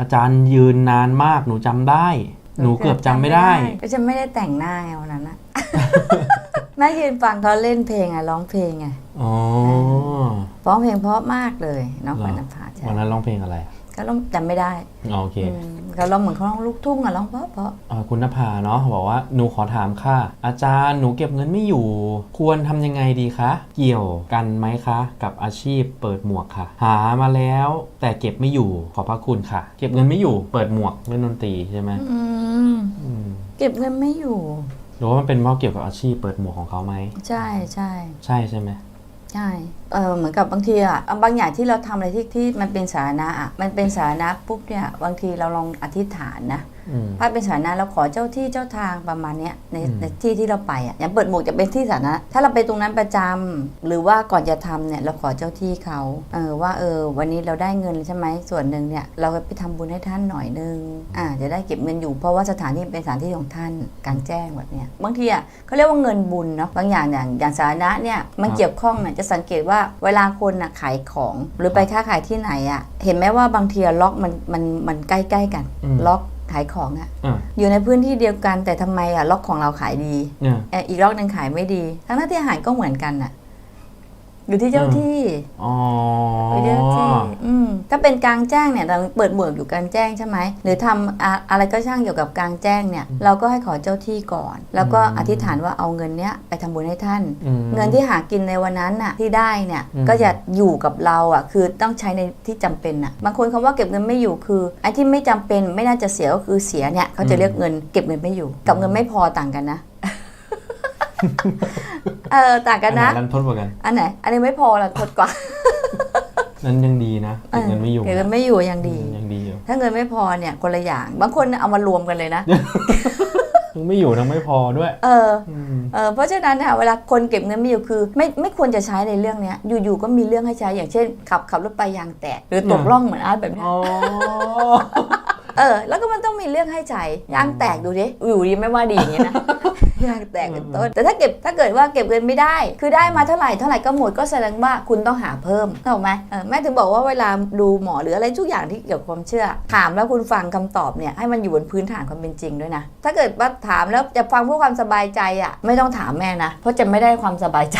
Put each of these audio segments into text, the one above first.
อาจารย์ยืนนานมากหนูจำได้ หนูเกือบจำไม่ได้ ก็จะไม่ได้แต่งหน้าไงวันนั้นอะ แม่ยืนฟังเขาเล่นเพลงอะร้องเพลงไงอ๋อร้องเพลงเพราะมากเลยน้องเหรขอวัญนภาใช่วันนั้นร้องเพลงอะไรอะ ก็ร้องจำไม่ได้อ๋อโอเคอืมเขาร้องเหมือนเขาร้องลูกทุ่งอะร้องเพราะเพราะอ่าคุณนภาเนาะบอกว่าหนูขอถามค่ะ อาจารย์หนูเก็บเงินไม่อยู่ ควรทำยังไงดีคะ เกี่ยวกันไหมคะ กับอาชีพเปิดหมวกค่ะ หามาแล้วแต่เก็บไม่อยู่ขอบพระคุณค่ะ เก็บเงินไม่อยู่เปิดหมวกเล่นดนตรีใช่ไหมอืมอืมเก็บเงินไม่อยู่ หรือว่ามันเป็นเพราะเกี่ยวกับอาชีพเปิดหมวกของเขาไหมใช่ใช่ ใช่ใช่ไหม ใช่เออเหมือนกับบางทีอะบางอย่างที่เราทำอะไรที่ที่มันเป็นสาธารณะอะมันเป็นสาธารณะปุ๊บเนี่ยบางทีเราลองอธิษฐานนะอืมถ้าเป็นสาธารณะเราขอเจ้าที่เจ้าทางประมาณเนี้ยในอืมในที่ที่เราไปอะอย่างเปิดหมวกจะเป็นที่สาธารณะถ้าเราไปตรงนั้นประจำหรือว่าก่อนจะทำเนี่ยเราขอเจ้าที่เขาเออว่าเออวันนี้เราได้เงินใช่ไหมส่วนหนึ่งเนี่ยเราไปทำบุญให้ท่านหน่อยนึงอ่าจะได้เก็บเงินอยู่เพราะว่าสถานที่เป็นสถานที่ของท่านกลางแจ้งแบบเนี้ยบางทีอะเขาเรียกว่าเงินบุญเนาะบางอย่างอย่างอย่างสาธารณะเนี่ยมันเกี่ยวข้องเนี่ยจะสังเกตว่าเวลาคนน่ะขายของหรือไปค้าขายที่ไหนอะเห็นไหมว่าบางทีอะล็อกมันมันมันใกล้ๆกันอืมล็อกขายของอะอะอยู่ในพื้นที่เดียวกันแต่ทำไมอะล็อกของเราขายดีเนี่ยเอ่ออีกล็อกหนึ่งขายไม่ดี ทั้งนั้นที่อาหารก็เหมือนกันอะ อยู่ที่เจ้าอืมที่อ๋ออยู่ที่เจ้าที่อืมถ้าเป็นกลางแจ้งเนี่ยเราเปิดหมวกอยู่กลางแจ้งใช่ไหมหรือทำอะอะไรก็ช่างเกี่ยวกับกลางแจ้งเนี่ยเราก็ให้ขอเจ้าที่ก่อน แล้วก็อธิษฐานว่าเอาเงินเนี้ยไปทำบุญให้ท่านอืมเงินที่หากินในวันนั้นน่ะที่ได้เนี่ยอืมก็จะอยู่กับเราอะคือต้องใช้ในที่จำเป็นอะบางคนคำว่าเก็บเงินไม่อยู่คือไอ้ที่ไม่จำเป็นไม่น่าจะเสียก็คือเสียเนี่ยเขาจะเรียกเงินเก็บเงินไม่อยู่ กับเงินไม่พอต่างกันนะ เออต่างกันนะอัรันทดกว่ากัน อันไหน อันนี้ไม่พอละทดกว่า นั้นยังดีนะเก็บเงินไม่อยู่เก็บเงินไม่อยู่ยังดีอืมยังดีอยู่ ถ้าเงินไม่พอเนี่ยคนละอย่าง บางคนเอามารวมกันเลยนะทั้งไม่อยู่ทั้งไม่พอด้วย เอออืมเออ เพราะฉะนั้นเนี่ยเวลาคนเก็บเงินไม่อยู่คือ ไม่ไม่ควรจะใช้ในเรื่องเนี้ย อยู่ๆก็มีเรื่องให้ใช้อย่างเช่น ขับขับรถไปยางแตกหรือตกอืมร่องเหมือนอาร์ตแบบเนี้ยอ๋อเออ แล้วก็มันต้องมีเรื่องให้ใช้ยางแตกดูดิอยู่ดีไม่ว่าดีอย่างเงี้ยนะ ยางแตกเป็นต้น แต่ถ้าเก็บถ้าเกิดว่าเก็บเงินไม่ได้ คือได้มาเท่าไหร่เท่าไหร่ก็หมดก็แสดงว่าคุณต้องหาเพิ่มถูกไหมเออแม่ถึงบอกว่าเวลาดูหมอหรืออะไรทุกอย่างที่เกี่ยวกับความเชื่อ ถามแล้วคุณฟังคำตอบเนี่ยให้มันอยู่บนพื้นฐานความเป็นจริงด้วยนะ ถ้าเกิดว่าถามแล้วจะฟังเพื่อความสบายใจอะไม่ต้องถามแม่นะ เพราะจะไม่ได้ความสบายใจ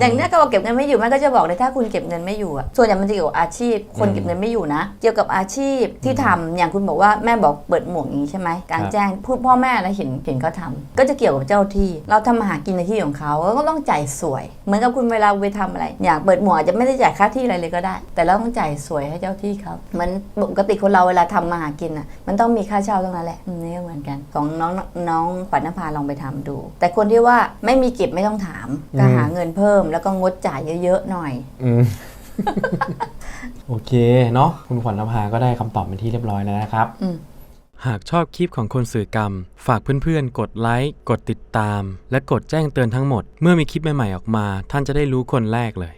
อย่างเนี้ยก็บอกเก็บเงินไม่อยู่แม่ก็จะบอกเลยถ้าคุณเก็บเงินไม่อยู่อะส่วนใหญ่มันจะเกี่ยวกับอาชีพ คนเก็บเงินไม่อยู่นะ เกี่ยวกับอาชีพที่ทำอย่างคุณบอกว่าแม่บอกเปิดหมวกอย่างนี้ใช่ไหมกลารแจ้งพูดพ่อแม่นะเห็นเห็นเขาทำก็จะเกี่ยวกับเจ้าที่ เราทำมาหากินในที่ของเขาก็ต้องจ่ายสวย เหมือนกับคุณเวลาไปทำอะไร อย่างเปิดหมวกอาจจะไม่ได้จ่ายค่าที่อะไรเลยก็ได้ แต่เราต้องจ่ายสวยให้เจ้าที่เขาเหมือนปกติคนเราเวลาทำมาหากินอะมันต้องมีค่าเช่าตรงนั้นแหละอืมนี่ก็เหมือนกัน ของน้องน้องขวัญนภาลองไปทำดู แต่คนที่ว่าไม่มีเก็บไม่ต้องถามก็หาเงินเพิ่มแล้วก็งดจ่ายเยอะๆหน่อย อืม โอเคเนาะคุณขวัญนภาก็ได้คำตอบเป็นที่เรียบร้อยแล้วนะครับ อืม หากชอบคลิปของคนสื่อกรรม ฝากเพื่อนๆ กดไลค์ กดติดตาม และกดแจ้งเตือนทั้งหมด เมื่อมีคลิปใหม่ๆออกมา ท่านจะได้รู้คนแรกเลย